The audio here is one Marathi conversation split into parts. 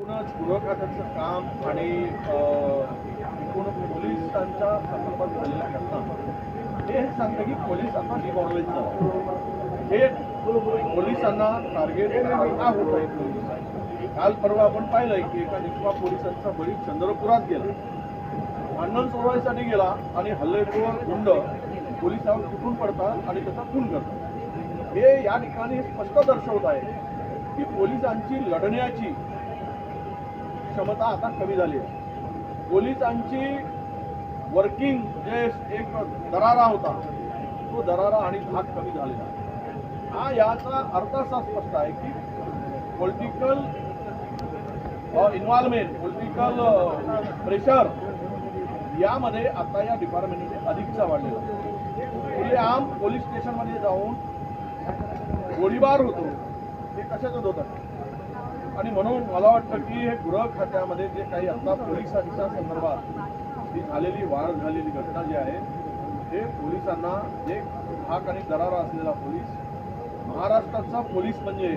एकूणच गृह खात्याचं काम आणि एकूण पोलिसांच्या संदर्भात झालेल्या घटना. हे सांगतं की पोलीस आता डिमॉरलाइज हे पोलिसांना टार्गेट का होत आहे काल परवा आपण पाहिलंय की एका निष्पा पोलिसांचा बळी चंद्रपुरात गेला. भांडण सोडवायसाठी गेला आणि हल्लेखोर गुंड पोलिसांवर तुटून पडतात आणि त्याचा खून करतात. हे या ठिकाणी स्पष्ट दर्शवत आहे की पोलिसांची लढण्याची क्षमता आता कमी झाली आहे. पोलिसांची वर्किंग जे एक दरारा होता तो दरारा आणि भाग कमी झालेला आहे. हा याचा अर्थ असा स्पष्ट आहे की पॉलिटिकल इन्व्हॉल्वमेंट पॉलिटिकल प्रेशर यामध्ये आता या डिपार्टमेंटमध्ये अधिकचा वाढलेला आहे. खुले आम पोलीस स्टेशनमध्ये जाऊन गोळीबार होतो हे कशाचं होतं आणि म्हणून मला वाटतं की हे गृह खात्यामध्ये जे काही आता पोलिसांच्या संदर्भात ही झालेली वाढ झालेली घटना जी आहे हे पोलिसांना एक हाक आणि दरारा असलेला पोलीस महाराष्ट्राचा पोलीस म्हणजे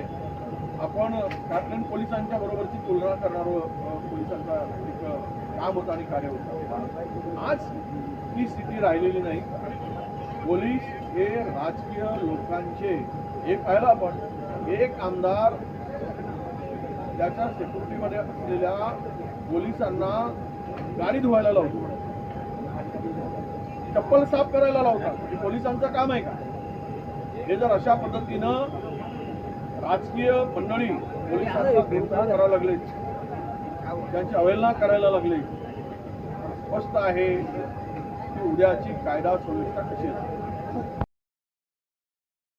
आपण स्कॉटलंड पोलिसांच्या बरोबरची तुलना करणारं पोलिसांचा एक काम होतं आणि कार्य होतं. आज ही स्थिती राहिलेली नाही. पोलीस हे राजकीय लोकांचे हे पाहिलं आपण एक आमदार त्याच्या सेक्युरिटीमध्ये असलेल्या पोलिसांना गाडी धुवायला लावतो. चप्पल साफ करायला लावतात. हे पोलिसांचं काम आहे का? हे जर अशा पद्धतीनं राजकीय मंडळी पोलिसांचा भेदभाव करायला लागले त्यांची अवहेलना करायला लागले स्पष्ट आहे की उद्याची कायदा सुव्यवस्था कशी आहे?